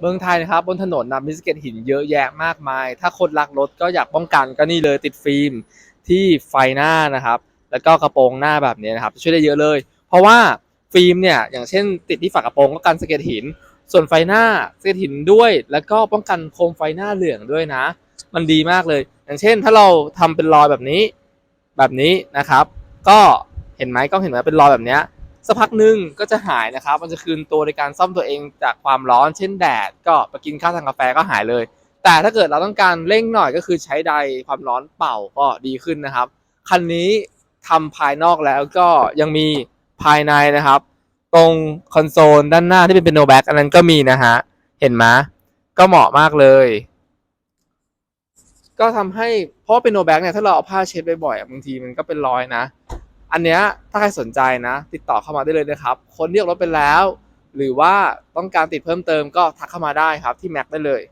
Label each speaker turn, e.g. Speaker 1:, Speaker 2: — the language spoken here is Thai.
Speaker 1: เมืองไทยนะครับบนถนนนะมีสเก็ดหินเยอะแยะมากมาย ถ้าคนรักรถก็อยากป้องกันก็นี่เลยติดฟิล์มที่ไฟหน้านะครับ แล้วก็กระโปรงหน้าแบบนี้นะครับช่วยได้เยอะเลย เพราะว่าฟิล์มเนี่ยอย่างเช่น ติดที่ฝากระโปรงก็กันสะเก็ดหิน ส่วนไฟหน้าสะเก็ดหินด้วย แล้วก็ป้องกันโคมไฟหน้าเหลืองด้วยนะ มันดีมากเลย อย่างเช่น ถ้าเราทำเป็นรอยแบบนี้แบบนี้นะครับ ก็เห็นไหมก็เห็นไหมเป็นรอยแบบเนี้ย สักพักหนึ่งก็จะหายนะครับ มันจะคืนตัวในการซ่อมตัวเองจากความร้อนเช่นแดด ก็ไปกินข้าวทางกาแฟก็หายเลย แต่ถ้าเกิดเราต้องการเร่งหน่อยก็คือใช้ไดร์ความร้อนเป่าก็ดีขึ้นนะครับ คันนี้ทำภายนอกแล้วก็ยังมีภายในนะครับ ตรงคอนโซลด้านหน้าที่เป็นเป็นโนแบ็กอันนั้นก็มีนะฮะ เห็นไหมก็เหมาะมากเลย ก็ทำให้เพราะว่าเป็นโนแบ็กเนี่ยถ้าเราเอาผ้าเช็ดบ่อยๆบางทีมันก็เป็นรอยนะ อันเนี้ยถ้าใครสนใจนะ ติดต่อเข้ามาได้เลยนะครับ คนเรียกรถไปแล้ว หรือว่าต้องการติดเพิ่มเติมก็ทักเข้ามาได้ครับที่แม็กได้เลย